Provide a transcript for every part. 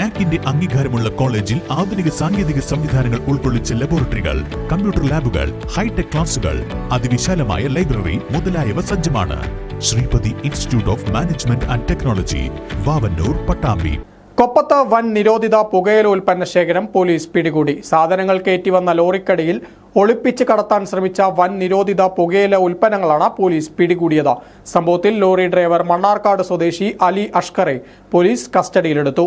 നാക്കിന്റെ അംഗീകാരമുള്ള കോളേജിൽ ആധുനിക സാങ്കേതിക സംവിധാനങ്ങൾ ഉൾക്കൊള്ളിച്ച ലബോറട്ടറികൾ കമ്പ്യൂട്ടർ ലാബുകൾ ഹൈടെക് ക്ലാസുകൾ അതിവിശാലമായ ലൈബ്രറി മുതലായവ സജ്ജമാണ്. Sreepathi institute of management and technology Vavanoor Pattambi. കൊപ്പത്ത് വൻ നിരോധിത പുകയില ഉൽപ്പന്ന ശേഖരം പോലീസ് പിടികൂടി. സാധനങ്ങൾ കയറ്റിവന്ന ലോറിക്കടിയിൽ ഒളിപ്പിച്ച് കടത്താൻ ശ്രമിച്ച വൻ നിരോധിത പുകയില ഉൽപ്പന്നങ്ങളാണ് പോലീസ് പിടികൂടിയത്. സംഭവത്തിൽ ലോറി ഡ്രൈവർ മണ്ണാർക്കാട് സ്വദേശി അലി അഷ്കറെ പോലീസ് കസ്റ്റഡിയിലെടുത്തു.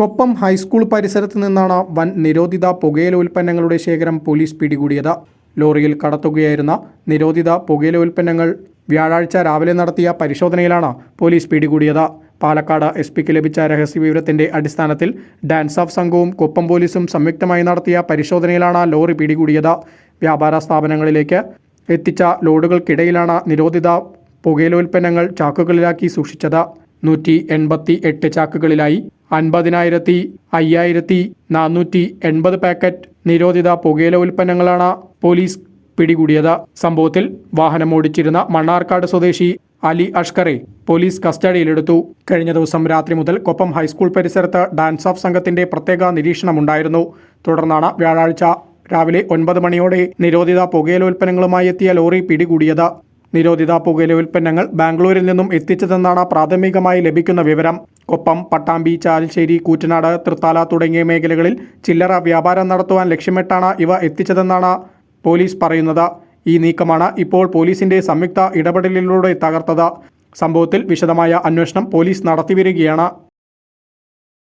കൊപ്പം ഹൈസ്കൂൾ പരിസരത്ത് നിന്നാണ് വൻ നിരോധിത പുകയില ഉൽപ്പന്നങ്ങളുടെ ശേഖരം പോലീസ് പിടികൂടിയത്. ലോറിയിൽ കടത്തുകയായിരുന്ന നിരോധിത പുകയില ഉൽപ്പന്നങ്ങൾ വ്യാഴാഴ്ച രാവിലെ നടത്തിയ പരിശോധനയിലാണ് പോലീസ് പിടികൂടിയത്. പാലക്കാട് എസ് പിക്ക് ലഭിച്ച രഹസ്യവിവരത്തിന്റെ അടിസ്ഥാനത്തിൽ ഡാൻസ് ഓഫ് സംഘവും കൊപ്പം പോലീസും സംയുക്തമായി നടത്തിയ പരിശോധനയിലാണ് ലോറി പിടികൂടിയത്. വ്യാപാര സ്ഥാപനങ്ങളിലേക്ക് എത്തിച്ച ലോഡുകൾക്കിടയിലാണ് നിരോധിത പുകയിലോൽപ്പന്നങ്ങൾ ചാക്കുകളിലാക്കി സൂക്ഷിച്ചത്. നൂറ്റി എൺപത്തി എട്ട് ചാക്കുകളിലായി അൻപതിനായിരത്തി അയ്യായിരത്തി നാനൂറ്റി എൺപത് പാക്കറ്റ് നിരോധിത പുകയില ഉൽപ്പന്നങ്ങളാണ് പോലീസ് പിടികൂടിയത്. സംഭവത്തിൽ വാഹനം ഓടിച്ചിരുന്ന മണ്ണാർക്കാട് സ്വദേശി അലി അഷ്കറെ പോലീസ് കസ്റ്റഡിയിലെടുത്തു. കഴിഞ്ഞ ദിവസം രാത്രി മുതൽ കൊപ്പം ഹൈസ്കൂൾ പരിസരത്ത് ഡാൻസ് ഓഫ് സംഘത്തിന്റെ പ്രത്യേക നിരീക്ഷണമുണ്ടായിരുന്നു. തുടർന്നാണ് വ്യാഴാഴ്ച രാവിലെ ഒൻപത് മണിയോടെ നിരോധിത പുകയില ഉൽപ്പന്നങ്ങളുമായി എത്തിയ ലോറി പിടികൂടിയത്. നിരോധിത പുകയില ഉൽപ്പന്നങ്ങൾ ബാംഗ്ലൂരിൽ നിന്നും എത്തിച്ചതെന്നാണ് പ്രാഥമികമായി ലഭിക്കുന്ന വിവരം. കൊപ്പം പട്ടാമ്പി ചാലശ്ശേരി കൂറ്റനാട് തൃത്താല തുടങ്ങിയ മേഖലകളിൽ ചില്ലറ വ്യാപാരം നടത്തുവാൻ ലക്ഷ്യമിട്ടാണ് ഇവ എത്തിച്ചതെന്നാണ് പോലീസ് പറയുന്നത്. ഈ നീക്കമാണ് ഇപ്പോൾ പോലീസിന്റെ സംയുക്ത ഇടപെടലിലൂടെ തകർത്തത്. സംഭവത്തിൽ വിശദമായ അന്വേഷണം പോലീസ് നടത്തിവരികയാണ്.